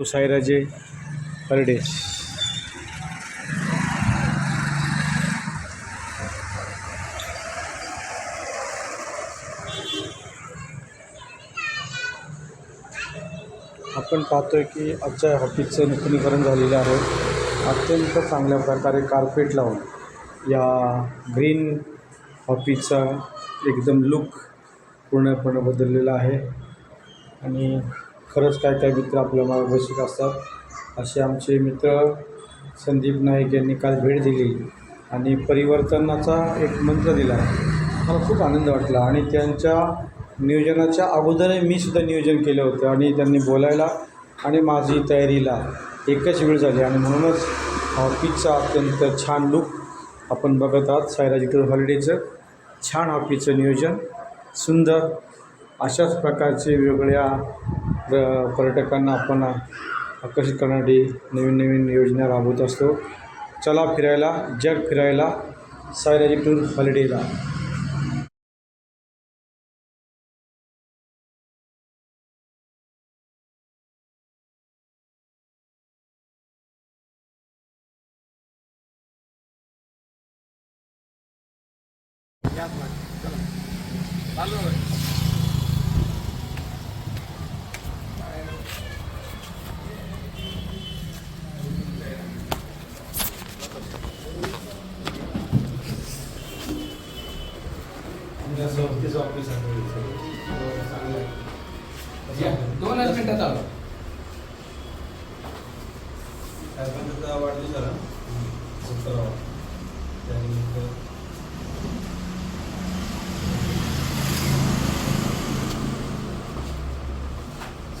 साईराजे परडे. आपण पाहतोय की आजच्या ऑफिसचं नूतनीकरण झालेलं आहे. अत्यंत चांगल्या प्रकारे कार्पेट लावून या ग्रीन ऑफिसचा एकदम लुक पूर्णपणे बदललेला आहे. आणि खरंच काय काय मित्र आपल्या मार्गदर्शक असतात. असे आमचे मित्र संदीप नाईक यांनी काल भेट दिली आणि परिवर्तनाचा एक मंत्र दिला. मला खूप आनंद वाटला आणि त्यांच्या नियोजनाच्या अगोदरही मी सुद्धा नियोजन केलं होतं आणि त्यांनी बोलायला आणि माझी तयारीला एकच वेळ झाली आणि म्हणूनच ऑफिसचा अत्यंत छान लुक आपण बघत आहात. सायराजी टूर हॉलिडेचं छान हॉकीचं नियोजन. सुंदर. अशाच प्रकारचे वेगवेगळ्या प्र- पर्यटकांना आपण आकर्षित करण्यासाठी नवीन नवीन योजना राबवत असतो. चला फिरायला जग फिरायला सायराजी टूर हॉलिडेला. ऑफिस दोनच मिनिटात आलो सरपंचाचा वाढदिवस झाला. सत्तरावा त्यानिमित्त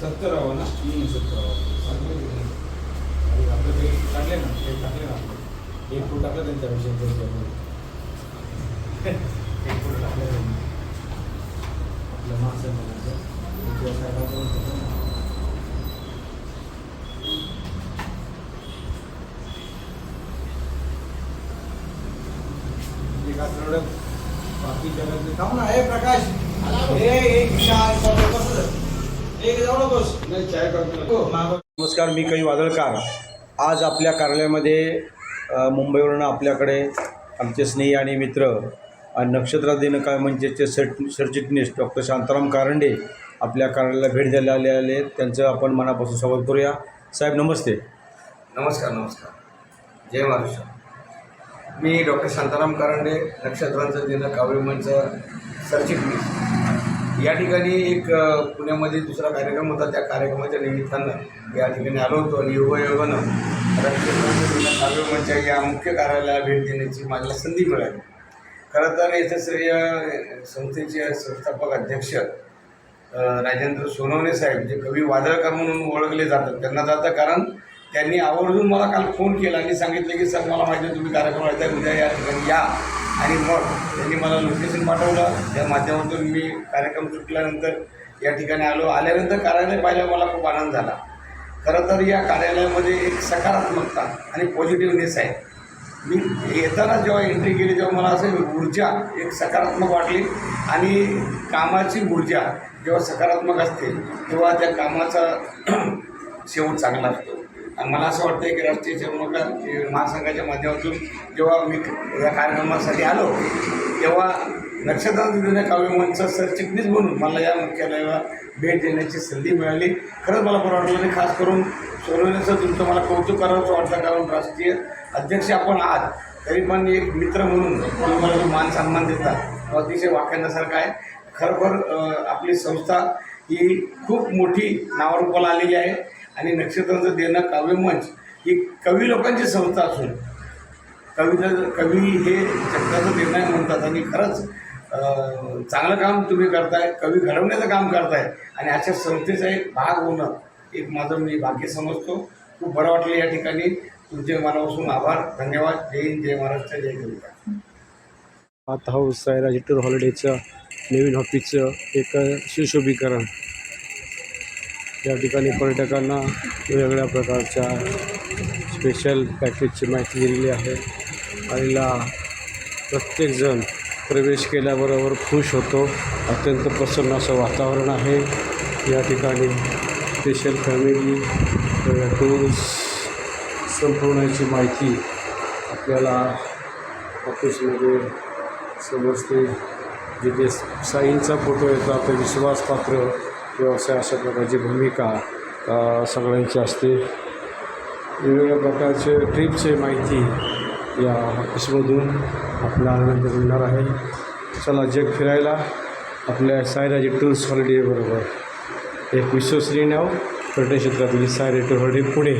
सत्तरावा ना? सत्तरावा. आपलं ते टाकले ना ते टाकले ना आपलं. एक फूट टाकलं त्यांच्या विषयी एक फूट टाकलं त्यांनी म्हणायचं. बाकी जगातले थांब ना. हे प्रकाश! हे एक विशाल एक जाऊ नकोस नाही चाय करतो नमस्कार मी काही वादळकार. आज आपल्या कार्यालयामध्ये मुंबईवरून आपल्याकडे आमचे स्नेही आणि मित्र आणि नक्षत्र म्हणजे ते सर सरचिटणीस डॉक्टर शांताराम कारंडे आपल्या कार्यालयाला भेट द्यायला आले आले. त्यांचं आपण मनापासून स्वागत करूया. साहेब नमस्ते. नमस्कार नमस्कार. जय महाराष्ट्र. मी डॉक्टर शांताराम कारंडे नक्षत्रांचं दिन मंच सरचिटणीस. या ठिकाणी एक पुण्यामध्ये दुसरा कार्यक्रम होता. त्या कार्यक्रमाच्या निमित्तानं या ठिकाणी आलो होतो आणि योगायोगानं नक्षत्रांचं दिन मंच या मुख्य कार्यालयाला भेट देण्याची मला संधी मिळाली. खरं तर याचं श्रेय संस्थेचे संस्थापक अध्यक्ष राजेंद्र सोनवणे साहेब जे कवी वादळकर म्हणून ओळखले जातात त्यांना जातं कारण त्यांनी आवर्जून मला काल फोन केला आणि सांगितलं की सर मला माहिती तुम्ही कार्यक्रम आहे उद्या या ठिकाणी या. आणि मग त्यांनी मला लोकेशन पाठवलं. त्या माध्यमातून मी कार्यक्रम सुटल्यानंतर या ठिकाणी आलो. आल्यानंतर कार्यालय पाहिलं मला खूप आनंद झाला. खरं तर या कार्यालयामध्ये एक सकारात्मकता आणि पॉझिटिव्हनेस आहे. मी येताना जेव्हा एंट्री केली तेव्हा मला असं ऊर्जा एक सकारात्मक वाटली. आणि कामाची ऊर्जा जेव्हा सकारात्मक असते तेव्हा त्या कामाचा शेवट चांगला असतो. आणि मला असं वाटतं की राष्ट्रीय चर्मकार महासंघाच्या माध्यमातून जेव्हा मी या कार्यक्रमासाठी आलो तेव्हा नक्षत्रांत काव्यमंच सरचिटणीस म्हणून मला या मुख्यालयाला भेट देण्याची संधी मिळाली. खरंच मला बरं वाटलं आणि खास करून सोडवण्याचं तुमचं मला कौतुक करावंच वाटतं कारण राष्ट्रीय अध्यक्ष आपण आहात. तरी पण एक मित्र म्हणून तुम्ही मला मान सन्मान देता. तो अतिशय वाखाणण्यासारखा आहे. खरोखर आपली संस्था ही खूप मोठी नावारूपाला आलेली आहे. आणि नक्षत्रांचं देणं काव्यमंच ही कवी लोकांची संस्था असून कविता कवी हे जगताचं देणं म्हणतात. आणि खरंच चांगलं काम तुम्ही करताय कवी घडवण्याचं काम करताय. आणि अशा संस्थेचा एक भाग होणं एक माझं मी भाग्य समजतो. खूप बरं वाटलं या ठिकाणी. तुमचे मनापासून आभार. धन्यवाद. जय हिंद जय महाराष्ट्र जय कविता. पाथ हाऊस सायराजी टूर हॉलिडेचं नवीन ऑफिसचं एक सुशोभीकरण. या ठिकाणी पर्यटकांना वेगवेगळ्या प्रकारच्या स्पेशल पॅकेजची माहिती दिलेली आहे. आणि प्रत्येकजण प्रवेश केल्याबरोबर खुश होतो. अत्यंत प्रसन्न असं वातावरण आहे. या ठिकाणी स्पेशल फॅमिली टूर्स टूल्स संपवण्याची माहिती आपल्याला ऑफिसमध्ये समजते. जिथे साईंचा फोटो येतो आपले विश्वासपात्र व्यवसाय अशा प्रकारची भूमिका सगळ्यांची असते. वेगवेगळ्या प्रकारचे ट्रिपचे माहिती या ऑफिसमधून आपला आनंद मिळणार आहे. चला जग फिरायला. आपल्या साईराजी टूर्स हॉलिडे बरोबर. एक विश्वसनीय नाव पर्यटन क्षेत्रातील सायरे टूर हॉलिडे पुणे.